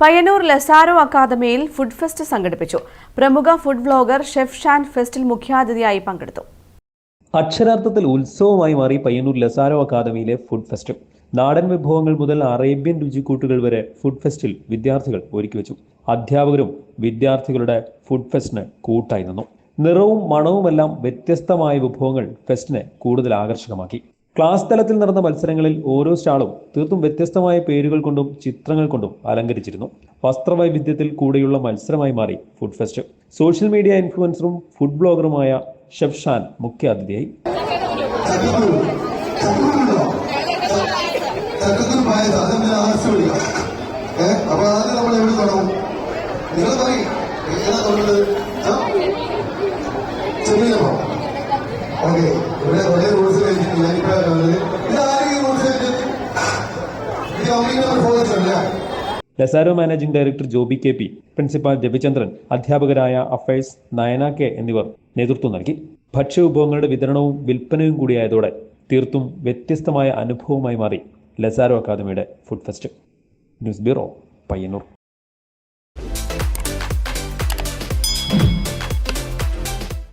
Payyanur Lazaro അക്കാദമിയിൽ food fest സംഘടിപ്പിച്ചു. പ്രമുഖ ഫുഡ് വ്ലോഗർ ഷെഫ് ഷാൻ ഫെസ്റ്റിൽ മുഖ്യാതിഥിയായി പങ്കെടുത്തു. അക്ഷരാർത്ഥത്തിൽ ഉത്സവമായി മാറി പയ്യന്നൂർ ലസാരോ അക്കാദമിയിലെ ഫുഡ് ഫെസ്റ്റ്. നാടൻ വിഭവങ്ങൾ മുതൽ അറേബ്യൻ രുചിക്കൂട്ടുകൾ വരെ ഫുഡ് ഫെസ്റ്റിൽ വിദ്യാർത്ഥികൾ ഒരുക്കി വെച്ചു. അധ്യാപകരും വിദ്യാർത്ഥികളുടെ ഫുഡ് ഫെസ്റ്റിന് കൂട്ടായി നിന്നു. നിറവും മണവുമെല്ലാം വ്യത്യസ്തമായ വിഭവങ്ങൾ ഫെസ്റ്റിനെ കൂടുതൽ ആകർഷകമാക്കി. ക്ലാസ് തലത്തിൽ നടന്ന മത്സരങ്ങളിൽ ഓരോ സ്റ്റാളും തീർത്തും വ്യത്യസ്തമായ പേരുകൾ കൊണ്ടും ചിത്രങ്ങൾ കൊണ്ടും അലങ്കരിച്ചിരുന്നു. വസ്ത്രവൈവിധ്യത്തിൽ കൂടെയുള്ള മത്സരമായി മാറി ഫുഡ് ഫെസ്റ്റ്. സോഷ്യൽ മീഡിയ ഇൻഫ്ലുവൻസറും ഫുഡ് ബ്ലോഗറുമായ ഷെഫ്ഷാൻ മുഖ്യ അതിഥിയായി ഓക്കെ. കുറെ റൂൾസ് കഴിച്ചിട്ടില്ല ഇപ്പോഴാണ് four Lazaro managing director Joby K P principal Ravichandran അധ്യാപകരായ അഫേഴ്സ് നയന കെ എന്നിവർ നേതൃത്വം നൽകി. ഭക്ഷ്യവിഭവങ്ങളുടെ വിതരണവും വിൽപ്പനയും കൂടിയായതോടെ തീർത്തും വ്യത്യസ്തമായ അനുഭവമായി മാറി ലസാരോ അക്കാദമിയുടെ food fest. News bureau Payyanur.